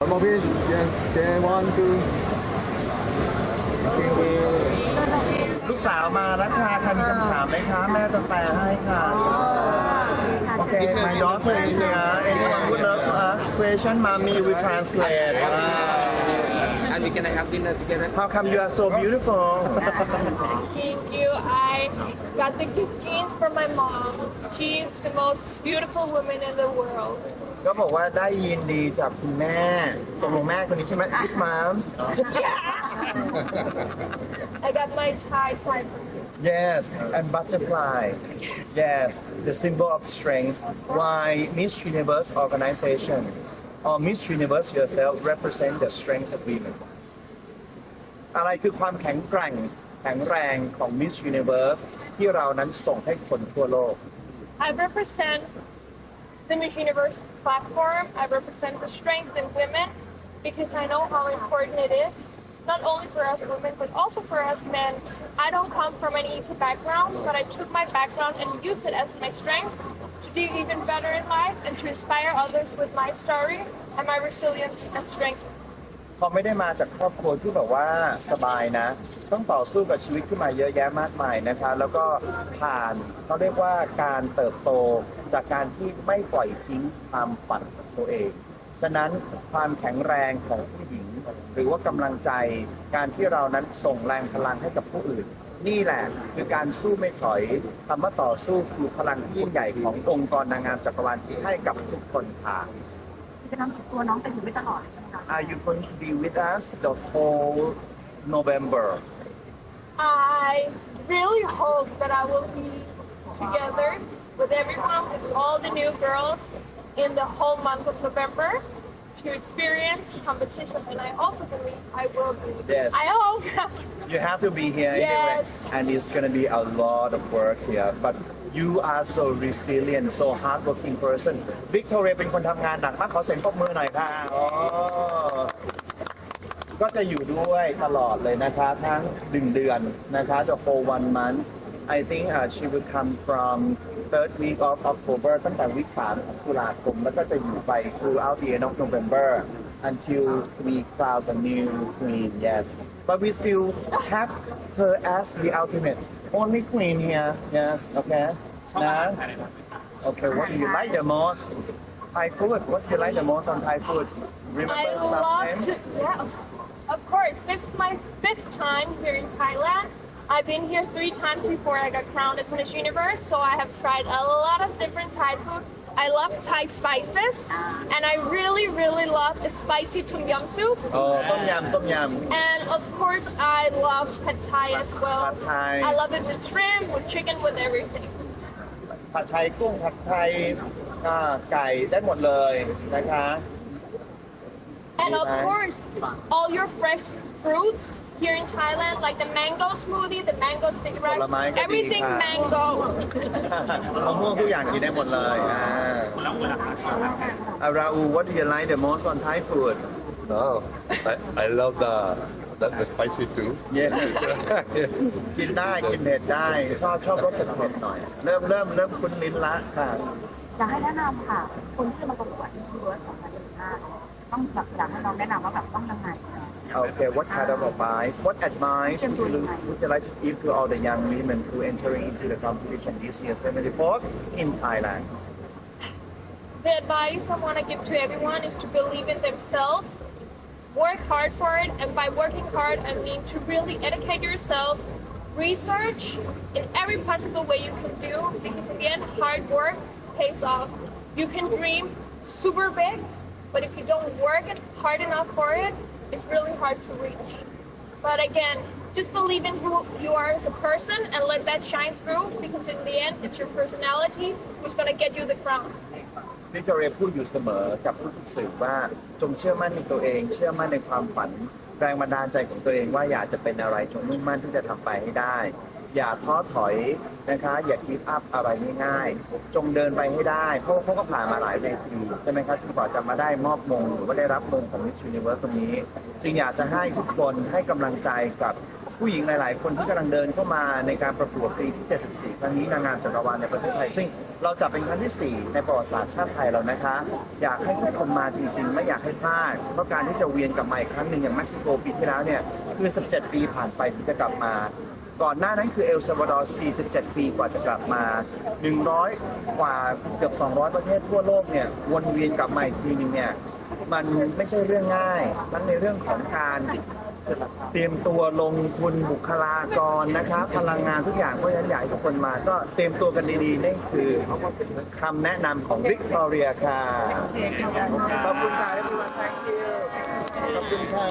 One more please. Yes. Then one, two. ลูกสาวมาแล้วค่ะใครมีคำถามไหมคะแม่จะแปลให้ค่ะ โอเค my daughter is here anyone would love to ask question mommy will translate and we can have dinner together. how come you are so beautiful Thank you. I got the good genes from my mom. She's the most beautiful woman in the world. ก็บอกว่าได้ยินดีจากคุณแม่ตกลงแม่คนนี้ใช่ไหม His mom I got my Thai side from you. yes and butterfly yes the symbol of strength why Miss Universe organization or Miss Universe yourself represent the strength of women อะไรคือความแข็งแกร่งแข็งแรงของ Miss Universe ที่เรานั้นส่งให้คนทั่วโลก I represent the Miss Universe platform. I represent the strength in women because I know how important it is, not only for us women, but also for us men. I don't come from an easy background, but I took my background and used it as my strengths to do even better in life and to inspire others with my story and my resilience and strength. เขาไม่ได้มาจากครอบครัวที่แบบว่าสบายนะ ต้องต่อสู้กับชีวิตขึ้นมาเยอะแยะมากมายนะคะ แล้วก็ผ่านเขาเรียกว่าการเติบโตจากการที่ไม่ปล่อยทิ้งความฝันของตัวเองฉะนั้นความแข็งแรงของผู้หญิง หรือว่ากำลังใจการที่เรานั้นส่งแรงพลังให้กับผู้อื่น นี่แหละคือการสู้ไม่ถอยคำว่าต่อสู้คือพลังที่ยิ่งใหญ่ขององค์กรนางงามจักรวาลที่ให้กับทุกคนค่ะ จะนำตัวน้องไปอยู่ไว้ตลอดใช่ไหมคะ Are you going to be with us the whole November? I really hope that I will be together with everyone, with all the new girls in the whole month of November To experience competition. And I also believe I will be. Yes. I hope. You have to be here Yes. anyway, and it's going to be a lot of work here. But you are so resilient, so hardworking person. Victoria เป็นคนทำงานหนักมากขอเสียงปรบมือหน่อยค่ะอ๋อก็จะอยู่ด้วยตลอดเลยนะคะ ทั้งหนึ่งเดือนนะคะ the whole one month I think uh, she will come from third week of October ตั้งแต่วีคสามของตุลาคม แล้วก็จะอยู่ไป throughout the end of November until we crown the new queen yes but we still have her as the ultimate only queen here yes okay นะ okay what do you like the most Thai food what do you like the most on Thai food remember I love something to. Yeah, of course. This is my fifth time here in Thailand. I've been here three times before I got crowned as Miss Universe, so I have tried a lot of different Thai food. I love Thai spices, and I really, really love the spicy tom yum soup. เออต้มยำต้มย And of course, I love pad thai as well. Pad Thai. I love it with shrimp, with chicken, with everything. ำผัดไทยกุ้งผัดไทยอ่าไก่ได้หมดเลยนะคะ And of Okay. course, all your fresh fruits here in Thailand, like the mango smoothie, the mango sticky rice, ผลไม้ก็ดี everything ค่ะ mango. มะม่วงทุกอย่างกินได้หมดเลยอ่าอาราอู what do you like the most on Thai food No, I, I love the, the the spicy too. yes กินได้กินเผ็ดได้ ชอบชอบรสเผ็ดๆหน่อย เริ่มเริ่มเริ่มคุ้นลิ้นละค่ะ อยากให้แนะนำค่ะคนที่จะมาประกวดที่เวิร์ดของการเดินหน้าต้องแบบอยากให้น้องแนะนำว่าแบบต้องยังไง Okay, what kind of advice, what advice would you, would you like to give to all the young women who entering into the competition this year 74th in Thailand? The advice I want to give to everyone is to believe in themselves, work hard for it, and by working hard, I mean to really educate yourself, research in every possible way you can do, because in the end, hard work pays off. You can dream super big, but if you don't work hard enough for it, it's really hard to reach. But again, just believe in who you are as a person and let that shine through, because in the end, it's your personality who's going to get you the crown. วิกตอเรียพูดอยู่เสมอกับทุกๆสื่อว่าจงเชื่อมั่นในตัวเอง เชื่อมั่นในความฝัน แรงบันดาลใจของตัวเองว่าอยากจะเป็นอะไรจงมุ่งมั่นที่จะทำไปให้ได้ อย่าท้อถอยนะคะ อย่าคิดอัพอะไรง่ายๆจงเดินไปให้ได้เพราะว่าเขาก็ผ่านมาหลายเวทีใช่ไหมครับที่กว่าจะมาได้มอบมงหรือว่าได้รับมงของ Miss Universe ตรงนี้ จึงอยากจะให้ทุกคนให้กำลังใจกับผู้หญิงหลาย ๆ คนที่กำลังเดินเข้ามาในการประกวดปีที่ 74 ครั้งนี้นางงามจักรวาลในประเทศไทย ซึ่งเราจัดเป็นครั้งที่ 4 ในประวัติศาสตร์ชาติไทยเรานะคะ อยากให้ทุกคนมาจริง ๆ ไม่อยากให้พลาด เพราะการที่จะเวียนกลับมาอีกครั้งหนึ่งอย่างเม็กซิโกปีที่แล้วเนี่ย คือ 17 ปีผ่านไปถึงจะกลับมา ก่อนหน้านั้นคือเอลซาวาดอร์ 47 ปีกว่าจะกลับมา 100 กว่าเกือบ 200 ประเทศทั่วโลกเนี่ยวนเวียนกลับมาอีกทีหนึงเนี่ยมันไม่ใช่เรื่องง่ายทั้งในเรื่องของการเตรียมตัวลงทุนบุคลากรนะครับ พลังงานทุกอย่างเพราะฉะนั้นอยากให้ทุกคนมาก็เตรียมตัวกันดีๆนี่คือคำแนะนำของวิกตอเรียค่ะ ขอบคุณค่ะ everyone thank you ขอบคุณค่ะ